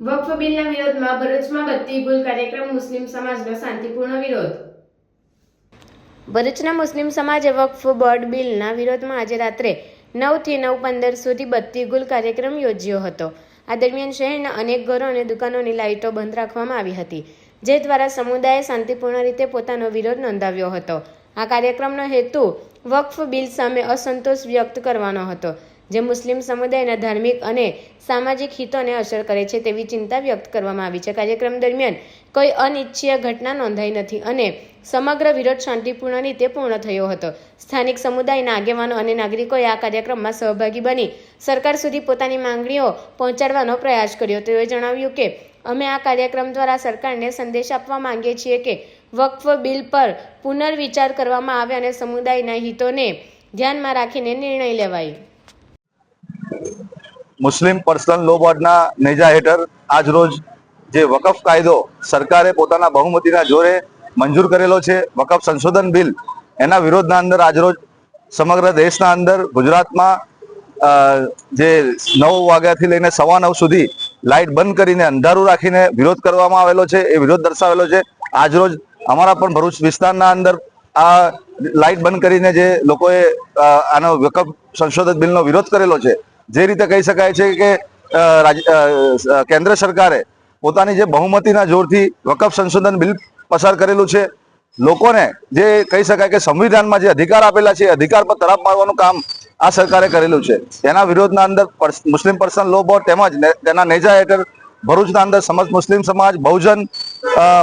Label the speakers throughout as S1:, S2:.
S1: વક્ફ બિલના વિરોધમાં ભરૂચમાં બત્તી ગુલ કાર્યક્રમ મુસ્લિમ સમાજનો શાંતિપૂર્ણ વિરોધ. ભરૂચના મુસ્લિમ સમાજે વકફ બોર્ડ બિલના વિરોધમાં આજે રાત્રે નવથી નવ પંદર સુધી બત્તી ગુલ કાર્યક્રમ યોજ્યો હતો. આ દરમિયાન શહેરના અનેક ઘરો અને દુકાનોની લાઇટો બંધ રાખવામાં આવી હતી, જે દ્વારા સમુદાયે શાંતિપૂર્ણ રીતે પોતાનો વિરોધ નોંધાવ્યો હતો. આ કાર્યક્રમનો હેતુ વકફ બિલ સામે અસંતોષ વ્યક્ત કરવાનો હતો. જે મુસ્લિમ સમુદાયના ધાર્મિક અને સામાજિક હિતોને અસર કરે છે તેવી ચિંતા વ્યક્ત કરવામાં આવી છે. કાર્યક્રમ દરમિયાન કોઈ અનિચ્છીય ઘટના નોંધાઈ નથી અને સમગ્ર વિરોધ શાંતિપૂર્ણ રીતે પૂર્ણ થયો હતો. સ્થાનિક સમુદાયના આગેવાનો અને નાગરિકોએ આ કાર્યક્રમમાં સહભાગી બની સરકાર સુધી પોતાની માંગણીઓ પહોંચાડવાનો પ્રયાસ કર્યો. તેઓએ જણાવ્યું કે, અમે આ કાર્યક્રમ દ્વારા સરકારને સંદેશ આપવા માંગીએ છીએ કે વક્ફ બિલ પર પુનર્વિચાર કરવામાં આવે અને સમુદાયના હિતોને ધ્યાનમાં રાખીને નિર્ણય લેવાય.
S2: મુસ્લિમ પર્સનલ લો બોર્ડના નેજા હેઠળ આજ રોજ જે વકફ કાયદો સરકારે પોતાના બહુમતીના જોરે મંજૂર કરેલો છે, વકફ સંશોધન બિલ, એના વિરોધના અંદર આજરોજ સમગ્ર દેશના અંદર ગુજરાતમાં જે નવ વાગ્યાથી લઈને સવા નવ સુધી લાઇટ બંધ કરીને અંધારું રાખીને વિરોધ કરવામાં આવેલો છે, એ વિરોધ દર્શાવેલો છે. આજરોજ અમારા પણ ભરૂચ વિસ્તારના અંદર આ લાઇટ બંધ કરીને જે લોકોએ આનો વકફ સંશોધન બિલનો વિરોધ કરેલો છે. જે રીતે કહી શકાય છે કે કેન્દ્ર સરકારે પોતાની જે બહુમતીના જોરથી વકફ સંશોધન બિલ પસાર કરેલું છે. લોકોને જે કહી શકાય કે સંવિધાનમાં જે અધિકાર આપેલા છે અધિકાર પર તરાપ મારવાનું કામ આ સરકારે કરેલું છે. તેના વિરોધના અંદર મુસ્લિમ પર્સનલ લો બોર્ડ તેમજ તેના નેજા હેઠળ ભરૂચના અંદર સમસ્ત મુસ્લિમ સમાજ, બહુજન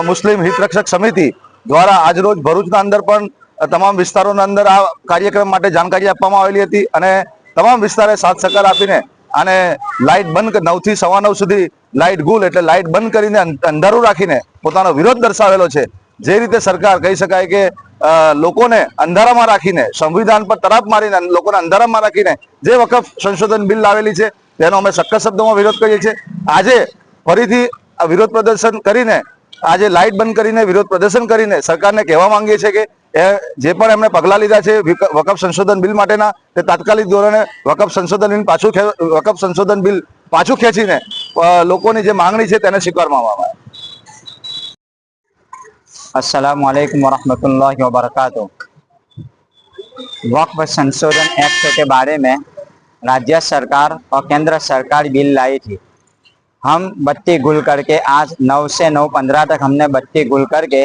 S2: મુસ્લિમ હિતરક્ષક સમિતિ દ્વારા આજરોજ ભરૂચના અંદર પણ તમામ વિસ્તારોના અંદર આ કાર્યક્રમ માટે જાણકારી આપવામાં આવેલી હતી અને તમામ વિસ્તારે સાથ સહકાર આપીને અને લાઇટ બંધ નવથી સવા નવ સુધી લાઇટ ગુલ એટલે લાઇટ બંધ કરીને અંધારું રાખીને પોતાનો વિરોધ દર્શાવેલો છે. જે રીતે સરકાર કહી શકાય કે લોકોને અંધારામાં રાખીને, સંવિધાન પર તરાપ મારીને લોકોને અંધારામાં રાખીને જે વખત સંશોધન બિલ લાવેલી છે, તેનો અમે સખત શબ્દોમાં વિરોધ કરીએ છીએ. આજે ફરીથી વિરોધ પ્રદર્શન કરીને, આજે લાઇટ બંધ કરીને વિરોધ પ્રદર્શન કરીને સરકારને કહેવા માંગીએ છીએ કે એ જે પણ એમણે પગલાં લીધા છે વિક- વકફ સંશોધન બિલ માટેના તે તાત્કાલિક ધોરણે વકફ સંશોધન બિલ પાછું ખે- વકફ સંશોધન બિલ પાછું ખેંચીને અ, લોકોની જે માંગણી છે તેને સ્વીકારવામાં આવે
S3: असलकम वरहमतुल्लाहि वबरकातुह वक्फ संशोधन एक्ट के बारे में राज्य सरकार और केंद्र सरकार बिल लाई थी हम बत्ती गुल करके आज नौ से नौ पंद्रह तक हमने बत्ती गुल करके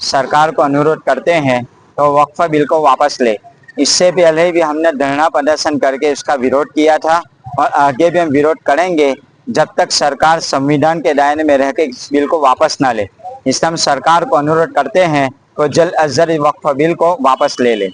S3: सरकार को अनुरोध करते हैं तो वक्फा बिल को वापस ले। इससे पहले भी हमने धरना प्रदर्शन करके इसका विरोध किया था और आगे भी हम विरोध करेंगे जब तक सरकार संविधान के दायरे में रह इस बिल को वापस ना ले। इसलिए हम सरकार को अनुरोध करते हैं तो जल्द अज जल्द वक्फ बिल को वापस ले ले।